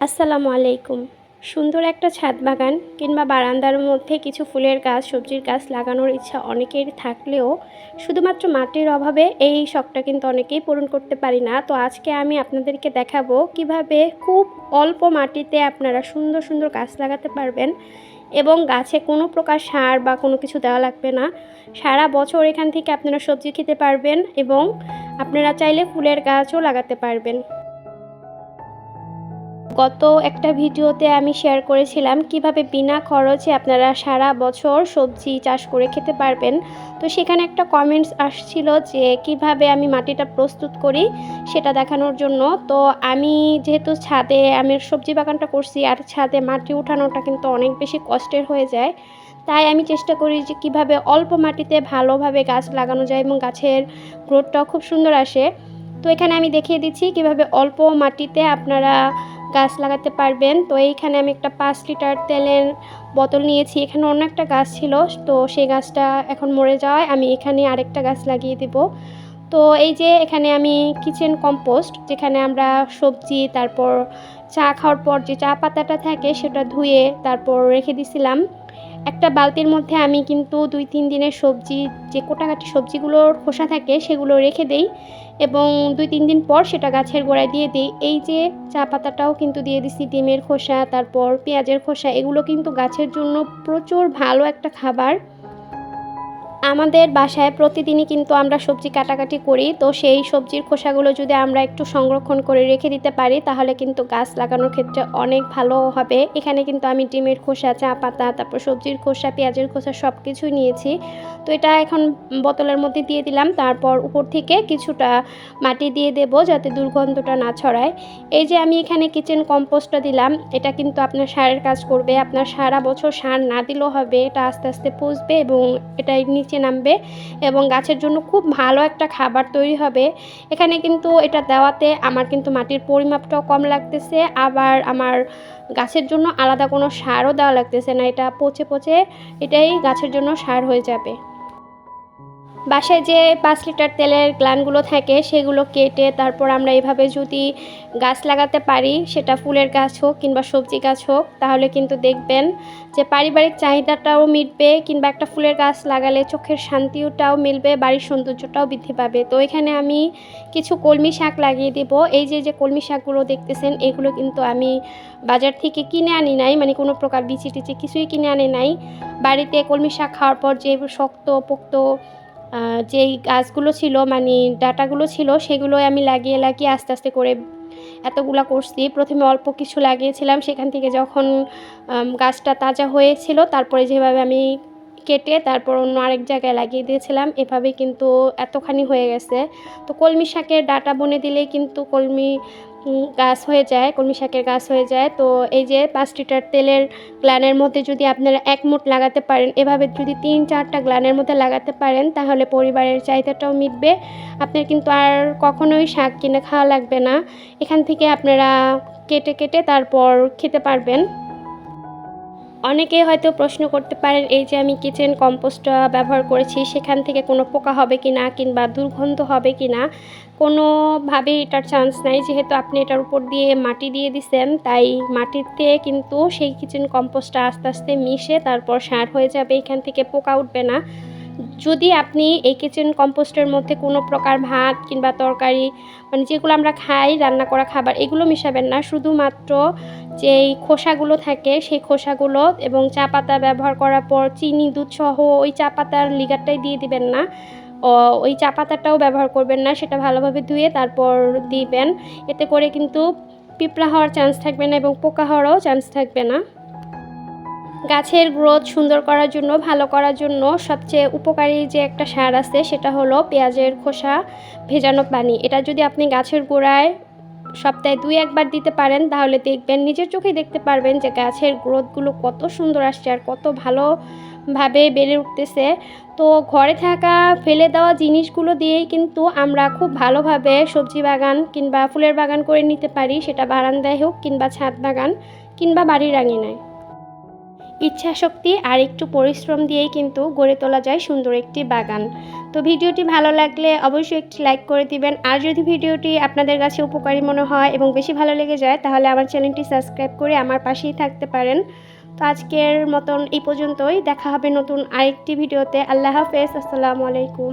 আসসালামু আলাইকুম। সুন্দর একটা ছাদ বাগান কিংবা বারান্দার মধ্যে কিছু ফুলের গাছ, সবজির গাছ লাগানোর ইচ্ছা অনেকের থাকলেও শুধুমাত্র মাটির অভাবে এই শখটা কিন্তু অনেকেই পূরণ করতে পারি না। তো আজকে আমি আপনাদেরকে দেখাবো কীভাবে খুব অল্প মাটিতে আপনারা সুন্দর সুন্দর গাছ লাগাতে পারবেন এবং গাছে কোনো প্রকার সার বা কোনো কিছু দেওয়া লাগবে না। সারা বছর এখান থেকে আপনারা সবজি খেতে পারবেন এবং আপনারা চাইলে ফুলের গাছও লাগাতে পারবেন। গত একটা ভিডিওতে আমি শেয়ার করেছিলাম কীভাবে বিনা খরচে আপনারা সারা বছর সবজি চাষ করে খেতে পারবেন। তো সেখানে একটা কমেন্টস আসছিল যে, কীভাবে আমি মাটিটা প্রস্তুত করি সেটা দেখানোর জন্য। তো আমি যেহেতু ছাদে, আমি সবজি বাগানটা করছি আর ছাদে মাটি উঠানোটা কিন্তু অনেক বেশি কষ্টের হয়ে যায়। তাই আমি চেষ্টা করি যে, কীভাবে অল্প মাটিতে ভালোভাবে গাছ লাগানো যায় এবং গাছের গ্রোথটাও খুব সুন্দর আসে। তো এখানে আমি দেখিয়ে দিচ্ছি কীভাবে অল্প মাটিতে আপনারা গাছ লাগাতে পারবেন। তো এইখানে আমি একটা পাঁচ লিটার তেলের বোতল নিয়েছি। এখানে অন্য একটা গাছ ছিল, তো সেই গাছটা এখন মরে যাওয়ায় আমি এখানে আরেকটা গাছ লাগিয়ে দেব। তো এই যে এখানে আমি কিচেন কম্পোস্ট যেখানে আমরা সবজি, তারপর চা খাওয়ার পর যে চা পাতাটা থাকে সেটা ধুয়ে তারপর রেখে দিছিলাম। একটা বালতির মধ্যে আমি কিন্তু দুই তিন দিনের সবজি, যে কোটাকাটি সবজিগুলোর খোসা থাকে সেগুলো রেখে দেই। এবং দুই, তিন দিন পর সেটা গাছের গোড়ায় দিয়ে দিই। এই যে চা পাতাটাও কিন্তু দিয়ে দিছি, ডিমের খোসা, তারপর পেঁয়াজের খোসা, এগুলো কিন্তু গাছের জন্য প্রচুর ভালো একটা খাবার। আমাদের বাসায় প্রতিদিনই কিন্তু আমরা সবজি কাটাকাটি করি। তো সেই সবজির খোসাগুলো যদি আমরা একটু সংরক্ষণ করে রেখে দিতে পারি, তাহলে কিন্তু গাছ লাগানোর ক্ষেত্রে অনেক ভালো হবে। এখানে কিন্তু আমি ডিমের খোসা, চা পাতা, তারপর সবজির খোসা, পেঁয়াজের খোসা সব কিছুই নিয়েছি। তো এটা এখন বোতলের মধ্যে দিয়ে দিলাম। তারপর উপর থেকে কিছুটা মাটি দিয়ে দেব যাতে দুর্গন্ধটা না ছড়ায়। এই যে আমি এখানে কিচেন কম্পোস্টটা দিলাম, এটা কিন্তু আপনার সারের কাজ করবে। আপনার সারা বছর সার না দিলেও হবে, এটা আস্তে আস্তে পুষবে এবং এটাই নিচে নামবে এবং গাছের জন্য খুব ভালো একটা খাবার তৈরি হবে। এখানে কিন্তু এটা দেওয়াতে আমার কিন্তু মাটির পরিমাপটাও কম লাগতেছে, আবার আমার গাছের জন্য আলাদা কোনো সারও দেওয়া লাগতেছে না, এটা পচে পচে এটাই গাছের জন্য সার হয়ে যাবে। বাসায় যে পাঁচ লিটার তেলের গ্লানগুলো থাকে সেগুলো কেটে তারপর আমরা এভাবে যদি গাছ লাগাতে পারি, সেটা ফুলের গাছ হোক কিংবা সবজি গাছ হোক, তাহলে কিন্তু দেখবেন যে পারিবারিক চাহিদাটাও মিটবে কিংবা একটা ফুলের গাছ লাগালে চোখের শান্তিটাও মিলবে, বাড়ির সৌন্দর্যটাও বৃদ্ধি পাবে। তো এখানে আমি কিছু কলমি শাক লাগিয়ে দেব। এই যে যে কলমি শাকগুলো দেখতেছেন, এগুলো কিন্তু আমি বাজার থেকে কিনে আনি নাই মানে কোনো প্রকার বিচি টিচি কিছুই কিনে আনি নাই। বাড়িতে কলমি শাক খাওয়ার পর যে শক্ত, পোক্ত যেই গাছগুলো ছিল মানে ডাটাগুলো ছিল, সেগুলোই আমি লাগিয়ে লাগিয়ে আস্তে আস্তে করে এতগুলা করছি প্রথমে অল্প কিছু লাগিয়েছিলাম। সেখান থেকে যখন গাছটা তাজা হয়েছিল, তারপরে যেভাবে আমি কেটে তারপর অন্য আরেক জায়গায় লাগিয়ে দিয়েছিলাম এভাবে কিন্তু এতখানি হয়ে গেছে। তো কলমি শাকের ডাটা বনে দিলেই কিন্তু কলমি গাছ হয়ে যায়, কলমি শাকের গাছ হয়ে যায়। তো এই যে পাঁচ লিটার তেলের গ্লানের মধ্যে যদি আপনারা এক মুঠ লাগাতে পারেন, এভাবে যদি তিন চারটা গ্লানের মধ্যে লাগাতে পারেন, তাহলে পরিবারের চাহিদাটাও মিটবে। আপনার কিন্তু আর কখনোই শাক কিনে খাওয়া লাগবে না। এখান থেকে আপনারা কেটে কেটে তারপর খেতে পারবেন। অনেকে হয়তো প্রশ্ন করতে পারেন, এই যে আমি কিচেন কম্পোস্টটা ব্যবহার করেছি, সেখান থেকে কোনো পোকা হবে কি না কিংবা দুর্গন্ধ হবে কি না কোনোভাবেই এটার চান্স নাই, যেহেতু আপনি এটার উপর দিয়ে মাটি দিয়ে দিছেন, তাই মাটিতে কিন্তু সেই কিচেন কম্পোস্টটা আস্তে আস্তে মিশে তারপর সার হয়ে যাবে, এখান থেকে পোকা উঠবে না। যদি আপনি এই কিচেন কম্পোস্টের মধ্যে কোনো প্রকার ভাত কিংবা তরকারি মানে যেগুলো আমরা খাই, রান্না করা খাবার, এগুলো মিশাবেন না, শুধুমাত্র যেই খোসাগুলো থাকে, সেই খোসাগুলো এবং চা পাতা ব্যবহার করার পর চিনি, দুধ সহ ওই চা পাতার লিগারটাই দিয়ে দিবেন না। ওই চা পাতাটাও ব্যবহার করবেন না, সেটা ভালোভাবে ধুয়ে তারপর দিবেন। এতে করে কিন্তু পিঁপড়া হওয়ার চান্স থাকবে না এবং পোকা হওয়ারও চান্স থাকবে না। গাছের গ্রোথ সুন্দর করার জন্য, ভালো করার জন্য সবচেয়ে উপকারী যে একটা সার আছে, সেটা হলো পেঁয়াজের খোসা ভেজানো পানি। এটা যদি আপনি গাছের গোড়ায় সপ্তাহে দুই একবার দিতে পারেন, তাহলে দেখবেন নিজের চোখেই দেখতে পারবেন যে গাছের গ্রোথগুলো কত সুন্দর আসছে আর কত ভালোভাবে বেড়ে উঠতেছে। তো ঘরে থাকা, ফেলে দেওয়া জিনিসগুলো দিয়েই কিন্তু আমরা খুব ভালোভাবে সবজি বাগান কিংবা ফুলের বাগান করে নিতে পারি, সেটা বারান্দায় হোক কিংবা ছাদ বাগান কিংবা বাড়ির আঙিনায়। ইচ্ছাশক্তি আর একটু পরিশ্রম দিয়েই কিন্তু গড়ে তোলা যায় সুন্দর একটি বাগান। তো ভিডিওটি ভালো লাগলে অবশ্যই একটি লাইক করে দিবেন। আর যদি ভিডিওটি আপনাদের কাছে উপকারী মনে হয় এবং বেশি ভালো লেগে যায়, তাহলে আমার চ্যানেলটি সাবস্ক্রাইব করে আমার পাশেই থাকতে পারেন। তো আজকের মতন এই পর্যন্তই। দেখা হবে নতুন আরেকটি ভিডিওতে। আল্লাহ হাফেজ। আসসালামু আলাইকুম।